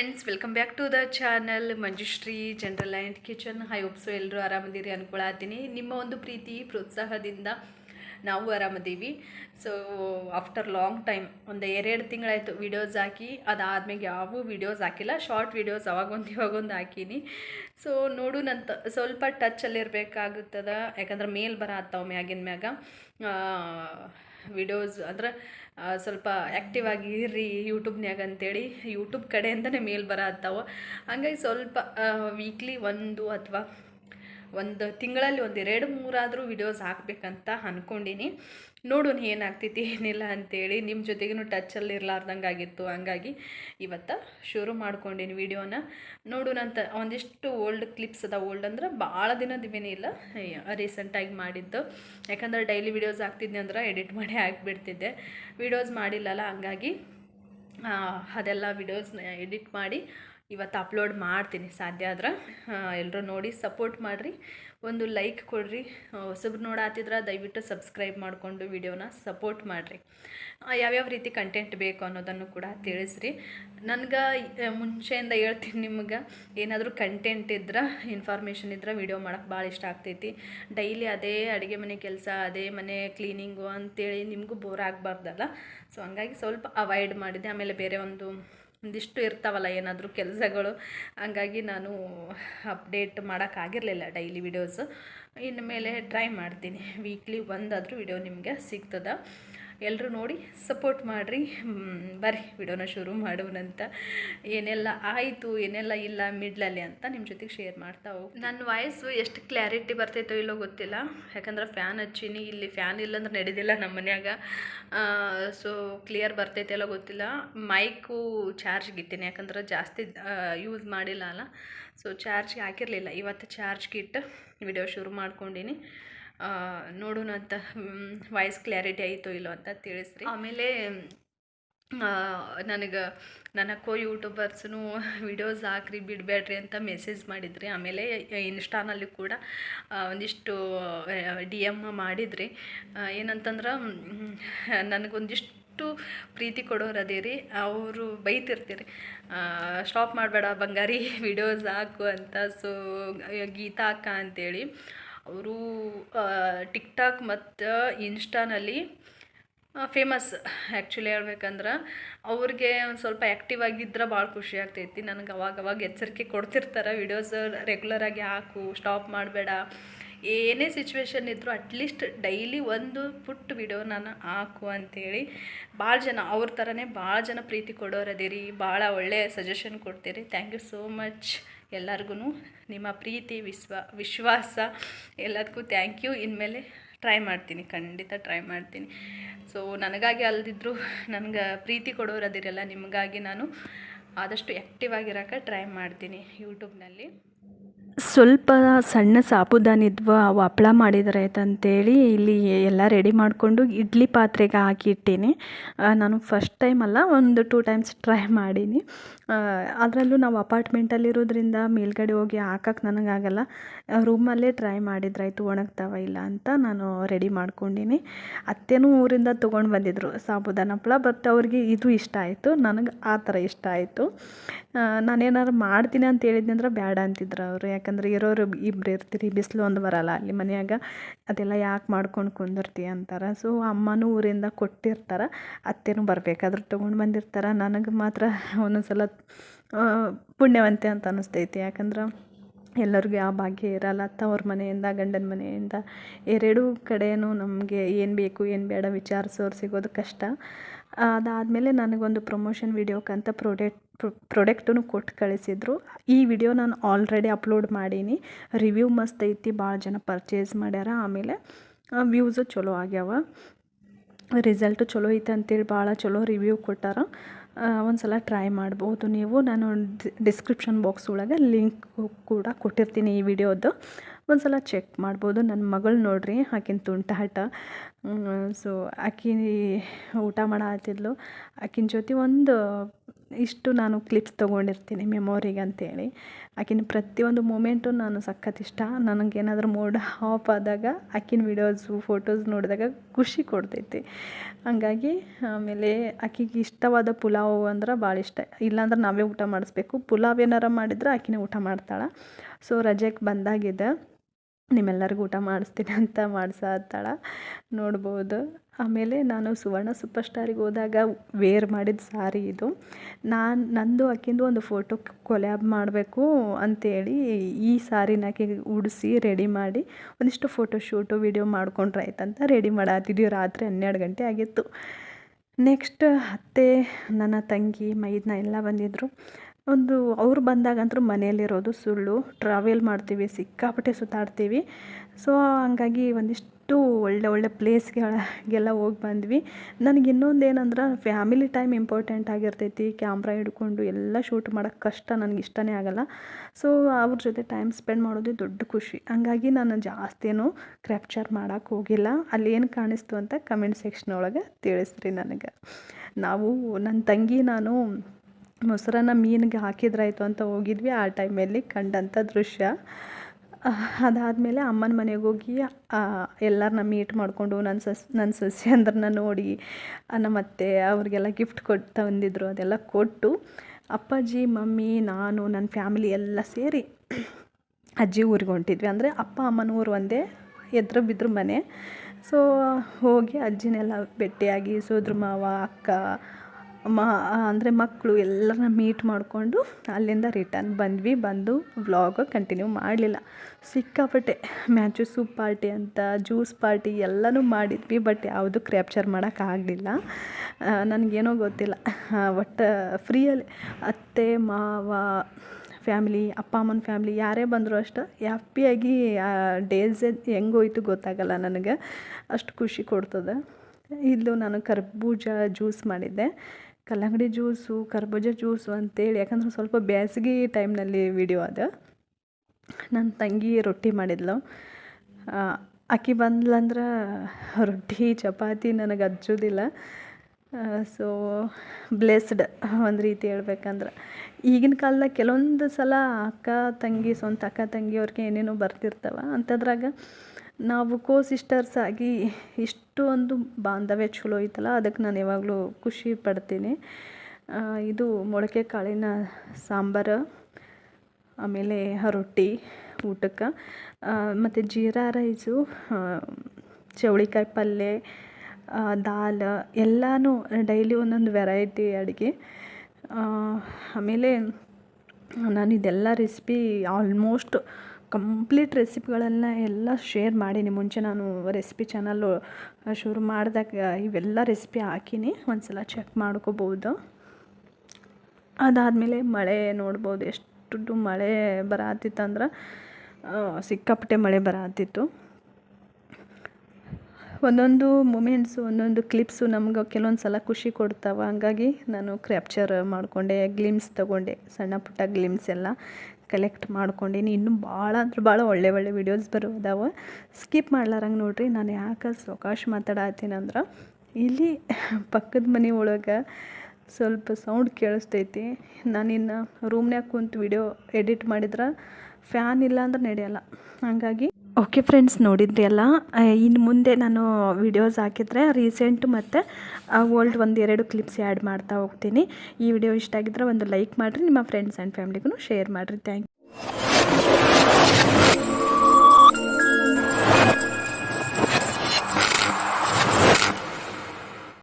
Friends welcome back to the channel Manjushree general and kitchen hi ಒಪ್ಸು ಎಲ್ಲರೂ ಆರಾಮದಿರಿ ಅನ್ಕೊಳತ್ತೀನಿ ನಿಮ್ಮ ಒಂದು ಪ್ರೀತಿ, ಪ್ರೋತ್ಸಾಹದಿಂದ ನಾವು ಆರಾಮದೀವಿ. ಸೊ ಆಫ್ಟರ್ ಲಾಂಗ್ ಟೈಮ್ ಒಂದು ಎರಡು ತಿಂಗಳಾಯಿತು ವಿಡಿಯೋಸ್ ಹಾಕಿ. ಅದಾದ್ಮೇಲೆ ಯಾವ ವಿಡಿಯೋಸ್ ಹಾಕಿಲ್ಲ. ಶಾರ್ಟ್ ವಿಡಿಯೋಸ್ ಅವಾಗೊಂದು ಇವಾಗೊಂದು ಹಾಕೀನಿ. ಸೊ ನೋಡು ನಂತ, ಸ್ವಲ್ಪ ಟಚಲ್ಲಿರಬೇಕಾಗುತ್ತದ ಯಾಕಂದ್ರೆ ಮೇಲ್ ಬರ ಹತ್ತವ ಮ್ಯಾಗಿನ ಮ್ಯಾಗ. ವಿಡಿಯೋಸ್ ಅಂದ್ರೆ ಸ್ವಲ್ಪ ಆ್ಯಕ್ಟಿವ್ ಆಗಿ ಯೂಟ್ಯೂಬ್ನ್ಯಾಗ ಅಂತೇಳಿ. ಯೂಟ್ಯೂಬ್ ಕಡೆಯಿಂದನೇ ಮೇಲ್ ಬರತ್ತಾವ ಹಂಗಾಗಿ ಸ್ವಲ್ಪ ವೀಕ್ಲಿ ಒಂದು ಅಥವಾ ಒಂದು ತಿಂಗಳಲ್ಲಿ ಒಂದು ಎರಡು ಮೂರಾದರೂ ವಿಡಿಯೋಸ್ ಹಾಕಬೇಕಂತ ಅಂದ್ಕೊಂಡೀನಿ ನೋಡೋಣ ಏನಾಗ್ತೈತಿ, ಏನಿಲ್ಲ ಅಂತೇಳಿ. ನಿಮ್ಮ ಜೊತೆಗೂ ಟಚಲ್ಲಿ ಇರಲಾರ್ದಂಗೆ ಆಗಿತ್ತು. ಹಂಗಾಗಿ ಇವತ್ತು ಶುರು ಮಾಡ್ಕೊಂಡೀನಿ ವಿಡಿಯೋನ ನೋಡೋಣಂತ ಒಂದಿಷ್ಟು ಓಲ್ಡ್ ಕ್ಲಿಪ್ಸ್ ಅದ ಓಲ್ಡ್ ಅಂದ್ರೆ ಭಾಳ ದಿನದಿವೇನಿಲ್ಲ ರೀಸೆಂಟಾಗಿ ಮಾಡಿದ್ದು. ಯಾಕಂದ್ರೆ ಡೈಲಿ ವಿಡಿಯೋಸ್ ಹಾಕ್ತಿದ್ದೆ ಅಂದ್ರೆ ಎಡಿಟ್ ಮಾಡಿ ಹಾಕ್ಬಿಡ್ತಿದ್ದೆ ವಿಡಿಯೋಸ್ ಮಾಡಿಲ್ಲಲ್ಲ, ಹಂಗಾಗಿ ಅದೆಲ್ಲ ವಿಡಿಯೋಸ್ನ ಎಡಿಟ್ ಮಾಡಿ ಇವತ್ತು ಅಪ್ಲೋಡ್ ಮಾಡ್ತೀನಿ. ಸಾಧ್ಯ ಆದ್ರೆ ಎಲ್ಲರೂ ನೋಡಿ ಸಪೋರ್ಟ್ ಮಾಡಿರಿ. ಒಂದು ಲೈಕ್ ಕೊಡ್ರಿ. ಹೊಸಬ್ರು ನೋಡಾತಿದ್ರೆ ದಯವಿಟ್ಟು ಸಬ್ಸ್ಕ್ರೈಬ್ ಮಾಡಿಕೊಂಡು ವಿಡಿಯೋನ ಸಪೋರ್ಟ್ ಮಾಡಿರಿ. ಯಾವ್ಯಾವ ರೀತಿ ಕಂಟೆಂಟ್ ಬೇಕು ಅನ್ನೋದನ್ನು ಕೂಡ ತಿಳಿಸ್ರಿ. ನನಗೆ ಮುಂಚೆಯಿಂದ ಹೇಳ್ತೀನಿ ನಿಮ್ಗೆ, ಏನಾದರೂ ಕಂಟೆಂಟ್ ಇದ್ರೆ ಇನ್ಫಾರ್ಮೇಷನ್ ಇದ್ರೆ ವಿಡಿಯೋ ಮಾಡೋಕ್ಕೆ ಭಾಳ ಇಷ್ಟ ಆಗ್ತೈತಿ. ಡೈಲಿ ಅದೇ ಅಡುಗೆ ಮನೆ ಕೆಲಸ, ಅದೇ ಮನೆ ಕ್ಲೀನಿಂಗು ಅಂತೇಳಿ ನಿಮಗೂ ಬೋರ್ ಆಗಬಾರ್ದಲ್ಲ. ಸೊ ಹಂಗಾಗಿ ಸ್ವಲ್ಪ ಅವಾಯ್ಡ್ ಮಾಡಿದೆ. ಆಮೇಲೆ ಬೇರೆ ಒಂದು ಒಂದಿಷ್ಟು ಇರ್ತಾವಲ್ಲ, ಏನಾದರೂ ಕೆಲಸಗಳು. ಹಂಗಾಗಿ ನಾನು ಅಪ್ಡೇಟ್ ಮಾಡೋಕ್ಕಾಗಿರಲಿಲ್ಲ ಡೈಲಿ ವಿಡಿಯೋಸ್. ಇನ್ನು ಮೇಲೆ ಟ್ರೈ ಮಾಡ್ತೀನಿ. ವೀಕ್ಲಿ ಒಂದಾದರೂ ವಿಡಿಯೋ ನಿಮಗೆ ಸಿಗ್ತದ? ಎಲ್ಲರೂ ನೋಡಿ ಸಪೋರ್ಟ್ ಮಾಡಿರಿ. ಬರ್ರಿ ವಿಡಿಯೋನ ಶುರು ಮಾಡೋಣಂತ ಏನೆಲ್ಲ ಆಯಿತು, ಏನೆಲ್ಲ ಇಲ್ಲ ಮಿಡ್ಲಲ್ಲಿ ಅಂತ ನಿಮ್ಮ ಜೊತೆಗೆ ಶೇರ್ ಮಾಡ್ತಾ ಹೋಗಿ ನನ್ನ ವಾಯ್ಸು ಎಷ್ಟು ಕ್ಲಾರಿಟಿ ಬರ್ತೈತೋ ಇಲ್ಲೋ ಗೊತ್ತಿಲ್ಲ. ಯಾಕಂದ್ರೆ ಫ್ಯಾನ್ ಹಚ್ಚೀನಿ, ಇಲ್ಲಿ ಫ್ಯಾನ್ ಇಲ್ಲಂದ್ರೆ ನಡೆದಿಲ್ಲ ನಮ್ಮ ಮನ್ಯಾಗ. ಸೊ ಕ್ಲಿಯರ್ ಬರ್ತೈತೆ ಎಲ್ಲ ಗೊತ್ತಿಲ್ಲ. ಮೈಕು ಚಾರ್ಜ್ಗೆ ಗಿತ್ತೀನಿ ಯಾಕಂದ್ರೆ ಜಾಸ್ತಿ ಯೂಸ್ ಮಾಡಿಲ್ಲ ಅಲ್ಲ. ಸೊ ಚಾರ್ಜ್ಗೆ ಹಾಕಿರಲಿಲ್ಲ. ಇವತ್ತು ಚಾರ್ಜ್ಗೆ ಇಟ್ಟು ವಿಡಿಯೋ ಶುರು ಮಾಡ್ಕೊಂಡೀನಿ. ನೋಡೋಣ ಅಂತ ವಾಯ್ಸ್ ಕ್ಲಾರಿಟಿ ಆಯಿತು ಇಲ್ಲೋ ಅಂತ ತಿಳಿಸ್ರಿ. ಆಮೇಲೆ ನನಗೆ, ನನ್ನ ಕೋ ಯೂಟ್ಯೂಬರ್ಸ್ನು ವಿಡಿಯೋಸ್ ಹಾಕ್ರಿ ಬಿಡಬೇಡ್ರಿ ಅಂತ ಮೆಸೇಜ್ ಮಾಡಿದ್ರಿ. ಆಮೇಲೆ, ಇನ್ಸ್ಟಾನಲ್ಲಿ ಕೂಡ ಒಂದಿಷ್ಟು ಡಿ ಎಂ ಮಾಡಿದ್ರಿ. ಏನಂತಂದ್ರೆ ನನಗೊಂದಿಷ್ಟು ಪ್ರೀತಿ ಕೊಡೋರು ಅದೇ ಅವರು ಬೈತಿರ್ತೀರಿ. ಸ್ಟಾಪ್ ಮಾಡಬೇಡ ಬಂಗಾರಿ ವಿಡಿಯೋಸ್ ಹಾಕು ಅಂತ ಸೊ ಗೀತಾ ಅಕ್ಕ ಅಂತೇಳಿ. ಅವರು ಟಿಕ್ಟಾಕ್ ಮತ್ತು ಇನ್ಸ್ಟಾನಲ್ಲಿ ಫೇಮಸ್ ಆ್ಯಕ್ಚುಲಿ ಹೇಳ್ಬೇಕಂದ್ರೆ ಅವ್ರಿಗೆ ಒಂದು ಸ್ವಲ್ಪ ಆ್ಯಕ್ಟಿವ್ ಆಗಿದ್ರೆ ಭಾಳ ಖುಷಿ ಆಗ್ತೈತಿ. ನನಗೆ ಅವಾಗ ಅವಾಗ ಎಚ್ಚರಿಕೆ ಕೊಡ್ತಿರ್ತಾರೆ ವಿಡಿಯೋಸ್ ರೆಗ್ಯುಲರಾಗಿ ಹಾಕು ಸ್ಟಾಪ್ ಮಾಡಬೇಡ. ಏನೇ ಸಿಚುವೇಶನ್ ಇದ್ದರೂ ಅಟ್ಲೀಸ್ಟ್ ಡೈಲಿ ಒಂದು ಪುಟ್ಟ ವಿಡಿಯೋ ನಾನು ಹಾಕು ಅಂತೇಳಿ ಭಾಳ ಜನ, ಅವ್ರ ಥರನೇ ಭಾಳ ಜನ ಪ್ರೀತಿ ಕೊಡೋರು ಅದೀರಿ. ಭಾಳ ಒಳ್ಳೆಯ ಸಜೆಷನ್ ಕೊಡ್ತೀರಿ. ಥ್ಯಾಂಕ್ ಯು ಸೋ ಮಚ್ ಎಲ್ಲರಿಗೂ ನಿಮ್ಮ ಪ್ರೀತಿ, ವಿಶ್ವ, ವಿಶ್ವಾಸ ಎಲ್ಲದಕ್ಕೂ ಥ್ಯಾಂಕ್ ಯು ಇನ್ಮೇಲೆ ಟ್ರೈ ಮಾಡ್ತೀನಿ, ಖಂಡಿತ ಟ್ರೈ ಮಾಡ್ತೀನಿ. ಸೊ ನನಗಾಗಿ ಅಲ್ದಿದ್ರು ನನಗೆ ಪ್ರೀತಿ ಕೊಡೋರು ಅದಿರಲ್ಲ ನಿಮಗಾಗಿ ನಾನು ಆದಷ್ಟು ಆ್ಯಕ್ಟಿವ್ ಆಗಿರೋಕೆ ಟ್ರೈ ಮಾಡ್ತೀನಿ ಯೂಟ್ಯೂಬ್ನಲ್ಲಿ. ಸ್ವಲ್ಪ ಸಣ್ಣ ಸಾಬುದಾನಿದ್ವ ಹಪ್ಳ ಮಾಡಿದರೆ ಅಂತೇಳಿ ಇಲ್ಲಿ ಎಲ್ಲ ರೆಡಿ ಮಾಡಿಕೊಂಡು ಇಡ್ಲಿ ಪಾತ್ರೆಗೆ ಹಾಕಿ ಇಟ್ಟೀನಿ ನಾನು ಫಸ್ಟ್ ಟೈಮ್ ಅಲ್ಲ, ಒಂದು ಟೂ ಟೈಮ್ಸ್ ಟ್ರೈ ಮಾಡೀನಿ. ಅದರಲ್ಲೂ ನಾವು ಅಪಾರ್ಟ್ಮೆಂಟಲ್ಲಿರೋದ್ರಿಂದ ಮೇಲ್ಗಡೆ ಹೋಗಿ ಹಾಕಕ್ಕೆ ನನಗಾಗಲ್ಲ. ರೂಮಲ್ಲೇ ಟ್ರೈ ಮಾಡಿದ್ರಾಯ್ತು ಒಣಗ್ತಾವ ಇಲ್ಲ ಅಂತ ನಾನು ರೆಡಿ ಮಾಡ್ಕೊಂಡೀನಿ. ಅತ್ತೆನೂ ಊರಿಂದ ತೊಗೊಂಡು ಬಂದಿದ್ರು. ಸಾಬುದಾನ ಹಪ್ಪಳ ಬಟ್ ಅವ್ರಿಗೆ ಇದು ಇಷ್ಟ ಆಯಿತು. ನನಗೆ ಆ ಥರ ಇಷ್ಟ ಆಯಿತು. ನಾನೇನಾದ್ರು ಮಾಡ್ತೀನಿ ಅಂತ ಹೇಳಿದ್ನಿ ಅಂದ್ರೆ ಬೇಡ ಅಂತಿದ್ರು ಅವರು. ಯಾಕಂದ್ರೆ ಇರೋರು ಇಬ್ಬರು ಇರ್ತೀರಿ, ಬಿಸಿಲು ಒಂದು ಬರಲ್ಲ ಅಲ್ಲಿ ಮನೆಯಾಗ. ಅದೆಲ್ಲ ಯಾಕೆ ಮಾಡ್ಕೊಂಡು ಕುಂದಿರ್ತಿ ಅಂತಾರೆ. ಸೊ ಅಮ್ಮನೂ ಊರಿಂದ ಕೊಟ್ಟಿರ್ತಾರೆ. ಅತ್ತೆನೂ ಬರಬೇಕಾದ್ರೆ ತೊಗೊಂಡು ಬಂದಿರ್ತಾರೆ. ನನಗೆ ಮಾತ್ರ ಒಂದೊಂದು ಸಲ ಪುಣ್ಯವಂತೆ ಅಂತ ಅನ್ನಿಸ್ತೈತಿ. ಯಾಕಂದ್ರೆ ಎಲ್ಲರಿಗೂ ಆ ಭಾಗ್ಯ ಇರಲ್ಲ. ತವ್ರ ಮನೆಯಿಂದ, ಗಂಡನ ಮನೆಯಿಂದ ಎರಡೂ ಕಡೆಯೂ ನಮಗೆ ಏನು ಬೇಕು, ಏನು ಬೇಡ ವಿಚಾರಿಸೋರು ಸಿಗೋದು ಕಷ್ಟ. ಅದಾದಮೇಲೆ ನನಗೊಂದು ಪ್ರಮೋಷನ್ ವಿಡಿಯೋಕ್ಕಂತ ಪ್ರೊಡೆಕ್ಟ್ ಪ್ರೊಡಕ್ಟನ್ನು ಕೊಟ್ಟು ಕಳಿಸಿದ್ರು. ಈ ವಿಡಿಯೋ ನಾನು ಆಲ್ರೆಡಿ ಅಪ್ಲೋಡ್ ಮಾಡೀನಿ. ರಿವ್ಯೂ ಮಸ್ತ್ ಐತಿ, ಭಾಳ ಜನ ಪರ್ಚೇಸ್ ಮಾಡ್ಯಾರ. ಆಮೇಲೆ ವ್ಯೂಸು ಚಲೋ ಆಗ್ಯಾವ. ರಿಸಲ್ಟು ಚಲೋ ಐತೆ ಅಂತೇಳಿ ಭಾಳ ಚಲೋ ರಿವ್ಯೂ ಕೊಟ್ಟಾರ. ಒಂದು ಸಲ ಟ್ರೈ ಮಾಡ್ಬೋದು ನೀವು. ನಾನು ಡಿಸ್ಕ್ರಿಪ್ಷನ್ ಬಾಕ್ಸ್ ಒಳಗೆ ಲಿಂಕ್ ಕೂಡ ಕೊಟ್ಟಿರ್ತೀನಿ ಈ ವಿಡಿಯೋದು ಒಂದು ಸಲ ಚೆಕ್ ಮಾಡ್ಬೋದು. ನನ್ನ ಮಗಳು ನೋಡ್ರಿ ಹಾಕಿನ ತುಂಟಾಟ. ಸೊ ಆಕೆ ಊಟ ಮಾಡತ್ತಿದ್ಲು ಆಕಿನ ಜೊತೆ ಒಂದು ಇಷ್ಟು ನಾನು ಕ್ಲಿಪ್ಸ್ ತೊಗೊಂಡಿರ್ತೀನಿ ಮೆಮೊರಿಗೆ ಅಂತೇಳಿ. ಆಕಿನ ಪ್ರತಿಯೊಂದು ಮೂಮೆಂಟು ನಾನು ಸಖತ್ ಇಷ್ಟ. ನನಗೇನಾದ್ರೂ ಮೂಡ್ ಆಫ್ ಆದಾಗ ಆಕಿನ ವಿಡಿಯೋಸು ಫೋಟೋಸ್ ನೋಡಿದಾಗ ಖುಷಿ ಕೊಡ್ತೈತಿ. ಹಂಗಾಗಿ ಆಮೇಲೆ ಆಕಿಗೆ ಇಷ್ಟವಾದ ಪುಲಾವ್ ಅಂದ್ರೆ ಭಾಳ ಇಷ್ಟ. ಇಲ್ಲಾಂದ್ರೆ ನಾವೇ ಊಟ ಮಾಡಿಸ್ಬೇಕು. ಪುಲಾವ್ ಏನಾರ ಮಾಡಿದ್ರೆ ಆಕಿನೇ ಊಟ ಮಾಡ್ತಾಳೆ. ಸೊ ರಜೆಗೆ ಬಂದಾಗಿದೆ ನಿಮ್ಮೆಲ್ಲರಿಗೂ ಊಟ ಮಾಡಿಸ್ತೀನಿ ಅಂತ ಮಾಡ್ಸತ್ತಾಳ ನೋಡ್ಬೋದು. ಆಮೇಲೆ ನಾನು ಸುವರ್ಣ ಸೂಪರ್ ಸ್ಟಾರಿಗೆ ಹೋದಾಗ ವೇರ್ ಮಾಡಿದ ಸಾರಿ ಇದು. ನಾನು, ನಂದು ಆಕಿಂದು ಒಂದು ಫೋಟೋ ಕೊಲ್ಯಾಬ್ ಮಾಡಬೇಕು ಅಂತೇಳಿ ಈ ಸಾರಿನ ಆಕೆಗೆ ಉಡಿಸಿ ರೆಡಿ ಮಾಡಿ ಒಂದಿಷ್ಟು ಫೋಟೋ ಶೂಟು ವಿಡಿಯೋ ಮಾಡ್ಕೊಂಡ್ರೆ ಆಯ್ತಂತ ರೆಡಿ ಮಾಡಾತಿದ್ದೀವಿ ರಾತ್ರಿ ಹನ್ನೆರಡು ಗಂಟೆ ಆಗಿತ್ತು. ನೆಕ್ಸ್ಟ್ ಅತ್ತೆ, ನನ್ನ ತಂಗಿ, ಮೈದ್ನ ಎಲ್ಲ ಬಂದಿದ್ದರು ಒಂದು ಅವ್ರು ಬಂದಾಗಂತೂ ಮನೆಯಲ್ಲಿರೋದು ಸುಳ್ಳು. ಟ್ರಾವೆಲ್ ಮಾಡ್ತೀವಿ, ಸಿಕ್ಕಾಪಟ್ಟೆ ಸುತ್ತಾಡ್ತೀವಿ. ಸೊ ಹಂಗಾಗಿ ಒಂದಿಷ್ಟು ಒಳ್ಳೆ ಒಳ್ಳೆ ಪ್ಲೇಸ್ಗಳಿಗೆಲ್ಲ ಹೋಗಿ ಬಂದ್ವಿ. ನನಗೆ ಇನ್ನೊಂದು ಏನಂದ್ರೆ ಫ್ಯಾಮಿಲಿ ಟೈಮ್ ಇಂಪಾರ್ಟೆಂಟ್ ಆಗಿರ್ತೈತಿ. ಕ್ಯಾಮ್ರಾ ಹಿಡ್ಕೊಂಡು ಎಲ್ಲ ಶೂಟ್ ಮಾಡೋಕ್ಕೆ ಕಷ್ಟ ನನಗೆ ಇಷ್ಟನೇ ಆಗಲ್ಲ. ಸೊ ಅವ್ರ ಜೊತೆ ಟೈಮ್ ಸ್ಪೆಂಡ್ ಮಾಡೋದು ದೊಡ್ಡ ಖುಷಿ. ಹಂಗಾಗಿ ನಾನು ಜಾಸ್ತಿನೂ ಕ್ಯಾಪ್ಚರ್ ಮಾಡೋಕ್ಕೆ ಹೋಗಿಲ್ಲ. ಅಲ್ಲಿ ಏನು ಕಾಣಿಸ್ತು ಅಂತ ಕಮೆಂಟ್ ಸೆಕ್ಷನ್ ಒಳಗೆ ತಿಳಿಸ್ರಿ ನನಗೆ. ನಾವು ನನ್ನ ತಂಗಿ ನಾನು ಮೊಸರನ್ನ ಮೀನಿಗೆ ಹಾಕಿದ್ರಾಯ್ತು ಅಂತ ಹೋಗಿದ್ವಿ ಆ ಟೈಮಲ್ಲಿ ಕಂಡಂಥ ದೃಶ್ಯ. ಅದಾದಮೇಲೆ ಅಮ್ಮನ ಮನೆಗೆ ಹೋಗಿ ಎಲ್ಲರನ್ನ ಮೀಟ್ ಮಾಡಿಕೊಂಡು ನನ್ನ ಸಸ್ ನನ್ನ ಸೊಸೆಯಂದ್ರನ್ನ ನೋಡಿ ನಮ್ಮ ಅತ್ತೆ ಅವ್ರಿಗೆಲ್ಲ ಗಿಫ್ಟ್ ಕೊಟ್ಟು ತಂದಿದ್ರು, ಅದೆಲ್ಲ ಕೊಟ್ಟು ಅಪ್ಪಾಜಿ, ಮಮ್ಮಿ, ನಾನು ನನ್ನ ಫ್ಯಾಮಿಲಿ ಎಲ್ಲ ಸೇರಿ ಅಜ್ಜಿ ಊರಿಗೆ ಹೊಂಟಿದ್ವಿ. ಅಂದರೆ ಅಪ್ಪ, ಅಮ್ಮನ ಊರು ಒಂದೇ ಎದ್ರು ಬಿದ್ರು ಮನೆ. ಸೊ, ಹೋಗಿ ಅಜ್ಜಿನೆಲ್ಲ ಭೇಟಿಯಾಗಿ, ಸೋದ್ರ ಮಾವ, ಅಕ್ಕ ಮಾ ಅಂದರೆ ಮಕ್ಕಳು ಎಲ್ಲರನ್ನ ಮೀಟ್ ಮಾಡಿಕೊಂಡು ಅಲ್ಲಿಂದ ರಿಟರ್ನ್ ಬಂದ್ವಿ. ಬಂದು ವ್ಲಾಗ್ ಕಂಟಿನ್ಯೂ ಮಾಡಲಿಲ್ಲ. ಸಿಕ್ಕಾಪಟ್ಟೆ ಮ್ಯಾಚು ಸೂಪ್ ಪಾರ್ಟಿ ಅಂತ ಜ್ಯೂಸ್ ಪಾರ್ಟಿ ಎಲ್ಲನೂ ಮಾಡಿದ್ವಿ ಬಟ್ ಯಾವುದು ಕ್ಯಾಪ್ಚರ್ ಮಾಡೋಕ್ಕಾಗಲಿಲ್ಲ ನನಗೇನೋ ಗೊತ್ತಿಲ್ಲ. ಒಟ್ಟು ಫ್ರೀಯಲ್ಲಿ ಅತ್ತೆ, ಮಾವ ಫ್ಯಾಮಿಲಿ ಅಪ್ಪ, ಅಮ್ಮನ ಫ್ಯಾಮಿಲಿ ಯಾರೇ ಬಂದರೂ ಅಷ್ಟು ಹ್ಯಾಪಿಯಾಗಿ ಆ ಡೇಸ್ ಹೆಂಗೋಯ್ತು ಗೊತ್ತಾಗಲ್ಲ ನನಗೆ. ಅಷ್ಟು ಖುಷಿ ಕೊಡ್ತದೆ. ಇಲ್ಲೂ ನಾನು ಕರ್ಬೂಜ ಜ್ಯೂಸ್ ಮಾಡಿದ್ದೆ. ಕಲ್ಲಂಗಡಿ ಜ್ಯೂಸು, ಕರ್ಬೂಜ ಜ್ಯೂಸು ಅಂತೇಳಿ, ಯಾಕಂದ್ರೆ ಸ್ವಲ್ಪ ಬೇಸಿಗೆ ಟೈಮ್ನಲ್ಲಿ ವಿಡಿಯೋ ಅದು. ನನ್ನ ತಂಗಿ ರೊಟ್ಟಿ ಮಾಡಿದ್ಲು. ಅಕ್ಕಿ ಬಂದ್ಲಂದ್ರೆ ರೊಟ್ಟಿ, ಚಪಾತಿ ನನಗೆ ಹಚ್ಚೋದಿಲ್ಲ ಸೊ ಬ್ಲೆಸ್ಡ್ ಒಂದು ರೀತಿ ಹೇಳ್ಬೇಕಂದ್ರೆ. ಈಗಿನ ಕಾಲದಾಗ ಕೆಲವೊಂದು ಸಲ ಅಕ್ಕ ತಂಗಿ, ಸ್ವಂತ ಅಕ್ಕ ತಂಗಿಯವ್ರಿಗೆ ಏನೇನೋ ಬರ್ತಿರ್ತವೆ. ಅಂಥದ್ರಾಗ ನಾವು ಕೋ ಸಿಸ್ಟರ್ಸ್ ಆಗಿ ಇಷ್ಟು ಒಂದು ಬಾಂಧವ್ಯ ಚಲೋ ಐತಲ್ಲ ಅದಕ್ಕೆ ನಾನು ಯಾವಾಗಲೂ ಖುಷಿ ಪಡ್ತೀನಿ. ಇದು ಮೊಳಕೆ ಕಾಳಿನ ಸಾಂಬಾರು, ಆಮೇಲೆ ರೊಟ್ಟಿ, ಊಟಕ್ಕೆ. ಮತ್ತು ಜೀರಾ ರೈಸು ಚೌಳಿಕಾಯಿ ಪಲ್ಯ ದಾಲ್, ಎಲ್ಲನೂ ಡೈಲಿ ಒಂದೊಂದು ವೆರೈಟಿ ಅಡುಗೆ. ಆಮೇಲೆ ನಾನು ಇದೆಲ್ಲ ರೆಸಿಪಿ ಆಲ್ಮೋಸ್ಟ್ ಕಂಪ್ಲೀಟ್ ರೆಸಿಪಿಗಳನ್ನ ಎಲ್ಲ ಶೇರ್ ಮಾಡೀನಿ. ಮುಂಚೆ ನಾನು ರೆಸಿಪಿ ಚಾನಲ್ಲು ಶುರು ಮಾಡಿದಾಗ ಇವೆಲ್ಲ ರೆಸಿಪಿ ಹಾಕೀನಿ. ಒಂದು ಸಲ ಚೆಕ್ ಮಾಡ್ಕೋಬೋದು. ಅದಾದಮೇಲೆ ಮಳೆ ನೋಡ್ಬೋದು. ಎಷ್ಟು ಮಳೆ ಬರತ್ತಿತ್ತಂದ್ರೆ ಸಿಕ್ಕಾಪಟ್ಟೆ ಮಳೆ ಬರತ್ತಿತ್ತು ಒಂದೊಂದು ಮೂಮೆಂಟ್ಸು ಒಂದೊಂದು ಕ್ಲಿಪ್ಸು ನಮ್ಗೆ ಕೆಲವೊಂದು ಸಲ ಖುಷಿ ಕೊಡ್ತಾವೆ. ಹಂಗಾಗಿ ನಾನು ಕ್ಯಾಪ್ಚರ್ ಮಾಡಿಕೊಂಡೆ ಗ್ಲಿಮ್ಸ್ ತೊಗೊಂಡೆ, ಸಣ್ಣ ಪುಟ್ಟ ಗ್ಲಿಮ್ಸ್ ಎಲ್ಲ. ಕಲೆಕ್ಟ್ ಮಾಡ್ಕೊಂಡೀನಿ. ಇನ್ನೂ ಭಾಳ ಅಂದ್ರೆ ಭಾಳ ಒಳ್ಳೆ ಒಳ್ಳೆ ವೀಡಿಯೋಸ್ ಬರೋದಾವ. ಸ್ಕಿಪ್ ಮಾಡ್ಲಾರಂಗೆ ನೋಡ್ರಿ, ನಾನು ಯಾಕೆ ಸಾವಕಾಶ ಮಾತಾಡತ್ತೀನಂದ್ರೆ ಇಲ್ಲಿ ಪಕ್ಕದ ಮನೆ ಒಳಗೆ ಸ್ವಲ್ಪ ಸೌಂಡ್ ಕೇಳಿಸ್ತೈತಿ. ನಾನಿನ್ನು ರೂಮ್ನ್ಯಾಗ ಕುಂತು ವಿಡಿಯೋ ಎಡಿಟ್ ಮಾಡಿದ್ರೆ ಫ್ಯಾನ್ ಇಲ್ಲ ಅಂದ್ರೆ ನಡೆಯಲ್ಲ. ಹಾಗಾಗಿ ಓಕೆ ಫ್ರೆಂಡ್ಸ್ ನೋಡಿದ್ರಿ ಅಲ್ಲ? ಇನ್ನು ಮುಂದೆ ನಾನು ವಿಡಿಯೋಸ್ ಹಾಕಿದರೆ ರೀಸೆಂಟ್ ಮತ್ತು ಓಲ್ಡ್ ಒಂದು ಎರಡು ಕ್ಲಿಪ್ಸ್ ಆ್ಯಡ್ ಮಾಡ್ತಾ ಹೋಗ್ತೀನಿ. ಈ ವಿಡಿಯೋ ಇಷ್ಟ ಆಗಿದ್ರೆ ಒಂದು ಲೈಕ್ ಮಾಡಿರಿ, ನಿಮ್ಮ ಫ್ರೆಂಡ್ಸ್ ಆ್ಯಂಡ್ ಫ್ಯಾಮ್ಲಿಗೂ ಶೇರ್ ಮಾಡಿರಿ. Thank you